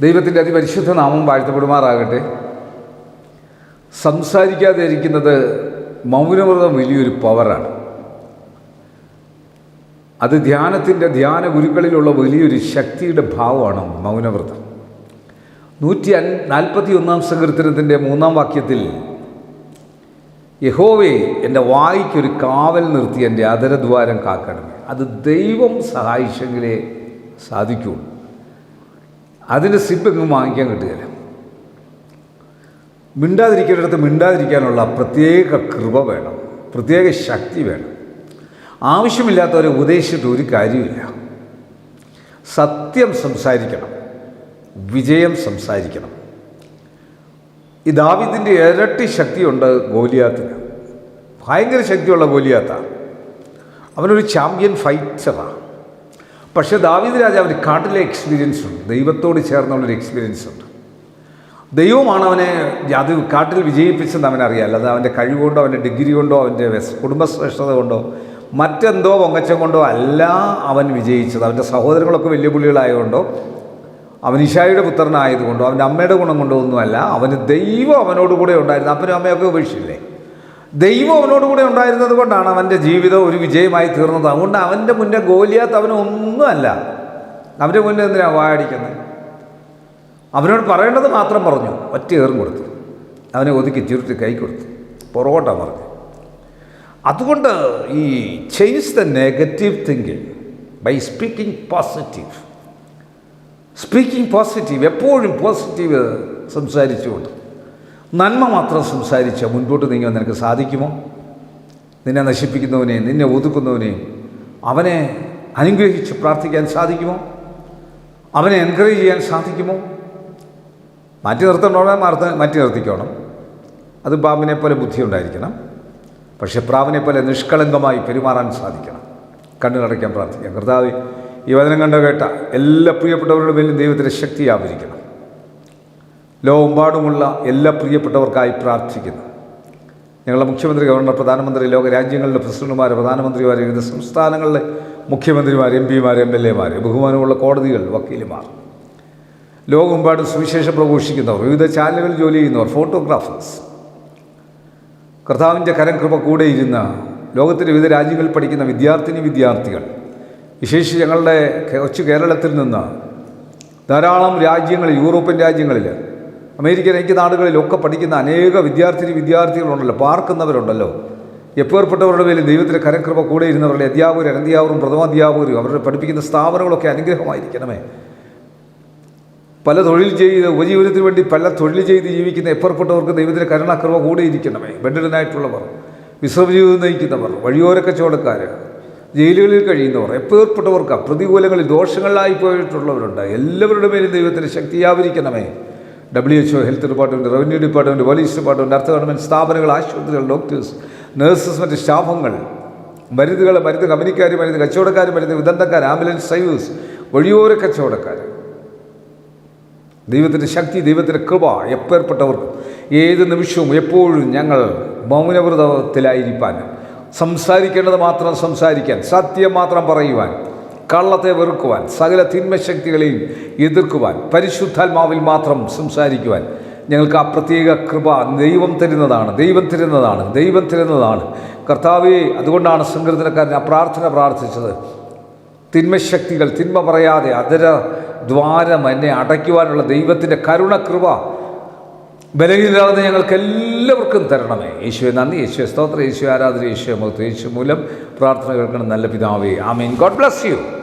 ദൈവത്തിന്റെ അതിപരിശുദ്ധ നാമം വാഴ്ത്തപ്പെടുമാറാകട്ടെ. സംസാരിക്കാതെ ഇരിക്കുന്നത് മൗനവ്രതം വലിയൊരു പവറാണ്. അത് ധ്യാനത്തിന്റെ ധ്യാന ഗുരുക്കളിലുള്ള വലിയൊരു ശക്തിയുടെ ഭാവമാണ് മൗനവ്രതം. നൂറ്റി അൻ നാൽപ്പത്തി ഒന്നാം സങ്കീർത്തനത്തിന്റെ മൂന്നാം വാക്യത്തിൽ യഹോവേ എന്റെ വായിക്കൊരു കാവൽ നിർത്തി എന്റെ അതരദ്വാരം കാക്കണമേ. അത് ദൈവം സഹായിച്ചെങ്കിലേ സാധിക്കുള്ളൂ. അതിന്റെ സിപ്പ് എങ്ങും വാങ്ങിക്കാൻ കിട്ടുകയില്ല. മിണ്ടാതിരിക്കേണ്ടടുത്ത് മിണ്ടാതിരിക്കാനുള്ള പ്രത്യേക കൃപ വേണം പ്രത്യേക ശക്തി വേണം. ആവശ്യമില്ലാത്തവരെ ഉപദേശിച്ചിട്ട് ഒരു കാര്യമില്ല സത്യം സംസാരിക്കണം വിജയം സംസാരിക്കണം. ഈ ദാവിദിന്റെ ഇരട്ടി ശക്തിയുണ്ട് ഗോലിയാത്തിന്. ഭയങ്കര ശക്തിയുള്ള ഗോലിയാത്താണ് അവനൊരു ചാമ്പ്യൻ ഫൈറ്ററാണ് പക്ഷേ ദാവീദ് രാജാവിന് കാട്ടിലെ എക്സ്പീരിയൻസ് ഉണ്ട്. ദൈവത്തോട് ചേർന്നുള്ളൊരു എക്സ്പീരിയൻസ് ഉണ്ട്. ദൈവമാണ് അവനെ അത് കാട്ടിൽ വിജയിപ്പിച്ചെന്ന് അവനറിയാം. അല്ലാതെ അവന്റെ കഴിവുകൊണ്ടോ അവന്റെ ഡിഗ്രി കൊണ്ടോ അവന്റെ കുടുംബശ്രേഷ്ഠത കൊണ്ടോ മറ്റെന്തോ പൊങ്ങച്ചം കൊണ്ടോ അല്ല അവൻ വിജയിച്ചത്. അവന്റെ സഹോദരങ്ങളൊക്കെ വലിയ പുള്ളികളായതുകൊണ്ടോ അവൻ ഇഷായുടെ പുത്രനായതുകൊണ്ടോ അവന്റെ അമ്മയുടെ ഗുണം കൊണ്ടോ ഒന്നുമല്ല അവന് ദൈവം അവനോട് കൂടെ ഉണ്ടായിരുന്നു. അപ്പനും അമ്മയൊക്കെ ഉപേക്ഷിച്ചില്ലേ? ദൈവം അവനോട് കൂടെ ഉണ്ടായിരുന്നത് കൊണ്ടാണ് അവന്റെ ജീവിതം ഒരു വിജയമായി തീർന്നത്. അതുകൊണ്ട് അവന്റെ മുന്നേ ഗോലിയാത്ത് അവന് ഒന്നുമല്ല. അവന്റെ മുന്നേ എന്തിനാണ് വായടിക്കുന്നത്? അവനോട് പറയേണ്ടത് മാത്രം പറഞ്ഞു. ഒറ്റ ഏറും കൊടുത്തു. അവനെ ഒതുക്കി ചുരുട്ടി കൈ കൊടുത്തു. പുറകോട്ടാ പറഞ്ഞു അതുകൊണ്ട് ഈ change the negative thinking by speaking positive speaking positive എപ്പോഴും പോസിറ്റീവ് സംസാരിച്ചുകൊണ്ട്. നന്മ മാത്രം സംസാരിച്ച് മുൻപോട്ട് നീങ്ങാൻ നിനക്ക് സാധിക്കുമോ? നിന്നെ നശിപ്പിക്കുന്നവനെയും നിന്നെ ഒതുക്കുന്നവനെയും അവനെ അനുഗ്രഹിച്ച് പ്രാർത്ഥിക്കാൻ സാധിക്കുമോ? അവനെ എൻകറേജ് ചെയ്യാൻ സാധിക്കുമോ? മാറ്റി നിർത്തണോടെ മാർത്ത മാറ്റി നിർത്തിക്കോണം. അത് പാമ്പിനെ പോലെ ബുദ്ധി ഉണ്ടായിരിക്കണം പക്ഷേ പ്രാവിനെ പോലെ നിഷ്കളങ്കമായി പെരുമാറാൻ സാധിക്കണം. കണ്ണുകടയ്ക്കാൻ പ്രാർത്ഥിക്കാം. കർത്താവ് ഈ വചനം കണ്ട കേട്ട എല്ലാ പ്രിയപ്പെട്ടവരുടെ മേലും ദൈവത്തിന്റെ ശക്തി ആവരിക്കണം ലോകമെമ്പാടുമുള്ള എല്ലാ പ്രിയപ്പെട്ടവർക്കായി പ്രാർത്ഥിക്കുന്നു. ഞങ്ങളുടെ മുഖ്യമന്ത്രി ഗവർണർ പ്രധാനമന്ത്രി ലോക രാജ്യങ്ങളിലെ പ്രസിഡന്റുമാർ പ്രധാനമന്ത്രിമാർ വിവിധ സംസ്ഥാനങ്ങളിലെ മുഖ്യമന്ത്രിമാർ എം പിമാർ എം എൽ എമാർ ബഹുമാനമുള്ള കോടതികൾ വക്കീലുമാർ ലോകമെമ്പാടും സുവിശേഷം പ്രഘോഷിക്കുന്നവർ വിവിധ ചാനലുകളിൽ ജോലി ചെയ്യുന്നവർ ഫോട്ടോഗ്രാഫേഴ്സ് കർത്താവിന്റെ കരംകൃപ കൂടെ ഇരുന്ന ലോകത്തിന്റെ വിവിധ രാജ്യങ്ങളിൽ പഠിക്കുന്ന വിദ്യാർത്ഥിനി വിദ്യാർത്ഥികൾ വിശേഷിച്ച് ഞങ്ങളുടെ കൊച്ചു കേരളത്തിൽ നിന്ന് ധാരാളം രാജ്യങ്ങളിൽ യൂറോപ്യൻ രാജ്യങ്ങളിൽ അമേരിക്കൻ ഐക്യനാടുകളിലൊക്കെ പഠിക്കുന്ന അനേക വിദ്യാർത്ഥിനി വിദ്യാർത്ഥികളുണ്ടല്ലോ പാർക്കുന്നവരുണ്ടല്ലോ. എപ്പേർപ്പെട്ടവരുടെ മേലും ദൈവത്തിന്റെ കരക്കൃപ കൂടെ ഇരുന്നവരുടെ അധ്യാപകരും അനധ്യാപകരും പ്രഥമാധ്യാപകരും അവരുടെ പഠിപ്പിക്കുന്ന സ്ഥാപനങ്ങളൊക്കെ അനുഗ്രഹമായിരിക്കണമേ. പല തൊഴിൽ ചെയ്ത് ഉപജീവനത്തിന് വേണ്ടി പല തൊഴിൽ ചെയ്ത് ജീവിക്കുന്ന എപ്പുറപ്പെട്ടവർക്ക് ദൈവത്തിന്റെ കരുണാകൃപ കൂടെ ഇരിക്കണമേ. ബന്ധുരനായിട്ടുള്ളവർ വിശ്രമജീവിതം നയിക്കുന്നവർ വഴിയോര കച്ചവടക്കാർ ജയിലുകളിൽ കഴിയുന്നവർ എപ്പേർപ്പെട്ടവർക്ക് പ്രതികൂലങ്ങളിൽ ദോഷങ്ങളിലായി പോയിട്ടുള്ളവരുണ്ട്. എല്ലാവരുടെ മേലും ദൈവത്തിന്റെ ശക്തിയാവരിക്കണമേ W H O health department revenue department police department അർത്ഥ ഗവൺമെന്റ് സ്ഥാപനങ്ങൾ ആശുപത്രികൾ ഡോക്ടേഴ്സ് നഴ്സസ് മറ്റ് സ്റ്റാഫുകൾ മരുന്നുകൾ മരുന്ന് കമ്പനിക്കാർ മരുന്ന് കച്ചവടക്കാർ മരുന്ന് വിദഗ്ധക്കാർ ആംബുലൻസ് സർവീസ് വഴിയോര കച്ചവടക്കാർ ദൈവത്തിന്റെ ശക്തി ദൈവത്തിന്റെ കൃപ എപ്പേർപ്പെട്ടവർക്കും ഏത് നിമിഷവും എപ്പോഴും ഞങ്ങൾ മൗനവ്രതത്തിലായിരിക്കാൻ സംസാരിക്കേണ്ടത് മാത്രം സംസാരിക്കാൻ സത്യം മാത്രം പറയുവാൻ കള്ളത്തെ വെറുക്കുവാൻ സകല തിന്മശക്തികളെയും എതിർക്കുവാൻ പരിശുദ്ധാത്മാവിൽ മാത്രം സംസാരിക്കുവാൻ ഞങ്ങൾക്ക് ആ പ്രത്യേക കൃപ ദൈവം തരുന്നതാണ് ദൈവം തരുന്നതാണ് ദൈവം തരുന്നതാണ്. കർത്താവേ അതുകൊണ്ടാണ് സങ്കീർത്തനക്കാരൻ ആ പ്രാർത്ഥന പ്രാർത്ഥിച്ചത്. തിന്മശക്തികൾ തിന്മ പറയാതെ അതര ദ്വാരം എന്നെ അടയ്ക്കുവാനുള്ള ദൈവത്തിന്റെ കരുണകൃപ ബലഹീനരാകുന്ന ഞങ്ങൾക്ക് എല്ലാവർക്കും തരണമേ. യേശുവെ നന്ദി. യേശുവെ സ്തോത്രം. യേശു ആരാധന. യേശു മുഖത്ത് യേശു മൂലം പ്രാർത്ഥന കേൾക്കണം. നല്ല പിതാവേ. ആമീൻ. God bless you.